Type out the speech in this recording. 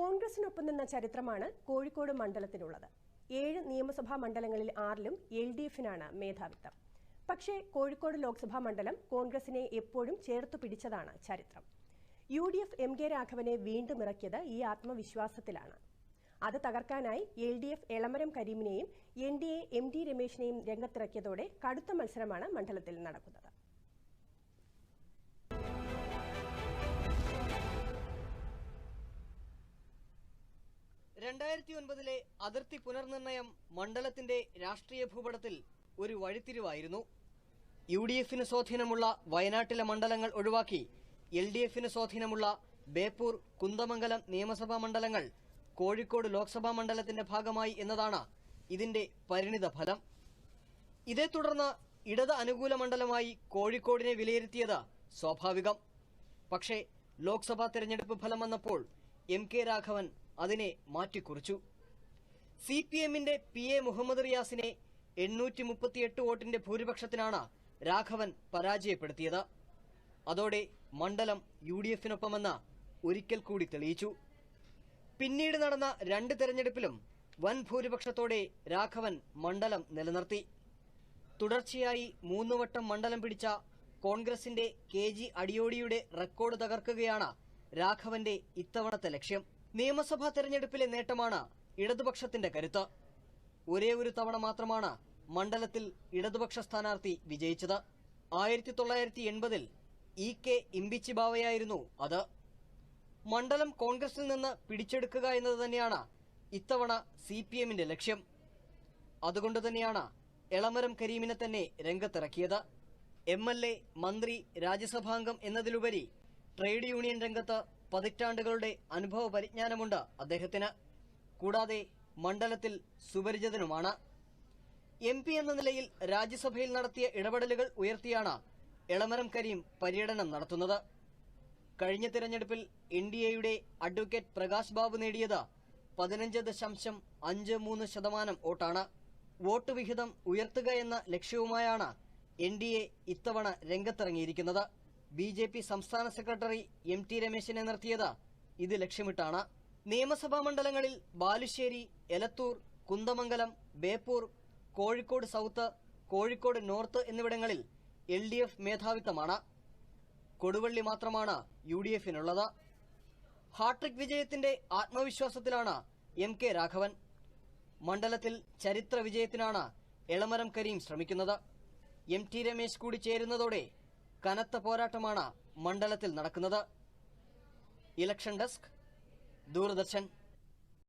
കോൺഗ്രസിനൊപ്പം നിന്ന ചരിത്രമാണ് കോഴിക്കോട് മണ്ഡലത്തിലുള്ളത് ഏഴ് നിയമസഭാ മണ്ഡലങ്ങളിൽ ആറിലും എൽ ഡി എഫിനാണ് മേധാവിത്വം. പക്ഷേ കോഴിക്കോട് ലോക്സഭാ മണ്ഡലം കോൺഗ്രസിനെ എപ്പോഴും ചേർത്തു പിടിച്ചതാണ് ചരിത്രം. U D F M K രാഘവനെ വീണ്ടും ഇറക്കിയത് ഈ ആത്മവിശ്വാസത്തിലാണ്. അത് തകർക്കാനായി L D F Elamaram കരീമിനെയും N D A M D രമേശിനെയും രംഗത്തിറക്കിയതോടെ കടുത്ത മത്സരമാണ് മണ്ഡലത്തിൽ നടക്കുന്നത്. രണ്ടായിരത്തി ഒൻപതിലെ അതിർത്തി പുനർനിർണയം മണ്ഡലത്തിന്റെ രാഷ്ട്രീയ ഭൂപടത്തിൽ ഒരു വഴിത്തിരിവായിരുന്നു. യു ഡി എഫിന് സ്വാധീനമുള്ള വയനാട്ടിലെ മണ്ഡലങ്ങൾ ഒഴിവാക്കി എൽ ഡി എഫിന് സ്വാധീനമുള്ള ബേപ്പൂർ കുന്ദമംഗലം നിയമസഭാ മണ്ഡലങ്ങൾ കോഴിക്കോട് ലോക്സഭാ മണ്ഡലത്തിന്റെ ഭാഗമായി എന്നതാണ് ഇതിന്റെ പരിണിത ഫലം. ഇതേ തുടർന്ന് ഇടത് അനുകൂല മണ്ഡലമായി കോഴിക്കോടിനെ വിലയിരുത്തിയത് സ്വാഭാവികം. പക്ഷേ ലോക്സഭാ തെരഞ്ഞെടുപ്പ് ഫലം വന്നപ്പോൾ എം കെ രാഘവൻ അതിനെ മാറ്റിക്കുറിച്ചു. സി പി എമ്മിന്റെ പി എ മുഹമ്മദ് റിയാസിനെ എണ്ണൂറ്റി മുപ്പത്തിയെട്ട് വോട്ടിന്റെ ഭൂരിപക്ഷത്തിനാണ് രാഘവൻ പരാജയപ്പെടുത്തിയത്. അതോടെ മണ്ഡലം യു ഡി എഫിനൊപ്പമെന്ന് ഒരിക്കൽ കൂടി തെളിയിച്ചു. പിന്നീട് നടന്ന രണ്ട് തെരഞ്ഞെടുപ്പിലും വൻ ഭൂരിപക്ഷത്തോടെ രാഘവൻ മണ്ഡലം നിലനിർത്തി. തുടർച്ചയായി മൂന്നുവട്ടം മണ്ഡലം പിടിച്ച കോൺഗ്രസിന്റെ കെ ജി അടിയോടിയുടെ റെക്കോർഡ് തകർക്കുകയാണ് രാഘവന്റെ ഇത്തവണത്തെ ലക്ഷ്യം. നിയമസഭാ തെരഞ്ഞെടുപ്പിലെ നേട്ടമാണ് ഇടതുപക്ഷത്തിന്റെ കരുത്ത്. ഒരേ ഒരു തവണ മാത്രമാണ് മണ്ഡലത്തിൽ ഇടതുപക്ഷ സ്ഥാനാർത്ഥി വിജയിച്ചത്. ആയിരത്തി തൊള്ളായിരത്തി എൺപതിൽ ഇ കെ ഇമ്പിച്ചി ബാവയായിരുന്നു അത്. മണ്ഡലം കോൺഗ്രസിൽ നിന്ന് പിടിച്ചെടുക്കുക എന്നത് തന്നെയാണ് ഇത്തവണ സി പി എമ്മിന്റെ ലക്ഷ്യം. അതുകൊണ്ട് തന്നെയാണ് എളമരം കരീമിനെ തന്നെ രംഗത്തിറക്കിയത്. എം എൽ എ മന്ത്രി രാജ്യസഭാംഗം എന്നതിലുപരി ട്രേഡ് യൂണിയൻ രംഗത്ത് പതിറ്റാണ്ടുകളുടെ അനുഭവ പരിജ്ഞാനമുണ്ട് അദ്ദേഹത്തിന്. കൂടാതെ മണ്ഡലത്തിൽ സുപരിചിതനുമാണ്. എം പി എന്ന നിലയിൽ രാജ്യസഭയിൽ നടത്തിയ ഇടപെടലുകൾ ഉയർത്തിയാണ് എളമരം കരീം പര്യടനം നടത്തുന്നത്. കഴിഞ്ഞ തിരഞ്ഞെടുപ്പിൽ എൻ ഡി എയുടെ അഡ്വക്കേറ്റ് പ്രകാശ് ബാബു നേടിയത് പതിനഞ്ച് ദശാംശം അഞ്ച് മൂന്ന് ശതമാനം വോട്ടാണ്. വോട്ട് വിഹിതം ഉയർത്തുക എന്ന ലക്ഷ്യവുമായാണ് എൻ ഡി എ ഇത്തവണ രംഗത്തിറങ്ങിയിരിക്കുന്നത്. ബി ജെ പി സംസ്ഥാന സെക്രട്ടറി എം ടി രമേശിനെ നിർത്തിയത്. ഇത് ലക്ഷ്യമിട്ടാണ്. നിയമസഭാ മണ്ഡലങ്ങളിൽ ബാലുശ്ശേരി എലത്തൂർ കുന്ദമംഗലം ബേപ്പൂർ കോഴിക്കോട് സൗത്ത് കോഴിക്കോട് നോർത്ത് എന്നിവിടങ്ങളിൽ എൽ ഡി എഫ് മേധാവിത്വമാണ്. കൊടുവള്ളി മാത്രമാണ് യു ഡി എഫിനുള്ളത്. ഹാട്രിക് വിജയത്തിന്റെ ആത്മവിശ്വാസത്തിലാണ് എം കെ രാഘവൻ. മണ്ഡലത്തിൽ ചരിത്ര വിജയത്തിനാണ് എളമരം കരീം ശ്രമിക്കുന്നത്. എം ടി രമേശ് കൂടി ചേരുന്നതോടെ കനത്ത പോരാട്ടമാണ് മണ്ഡലത്തിൽ നടക്കുന്നത്. Election desk Doordarshan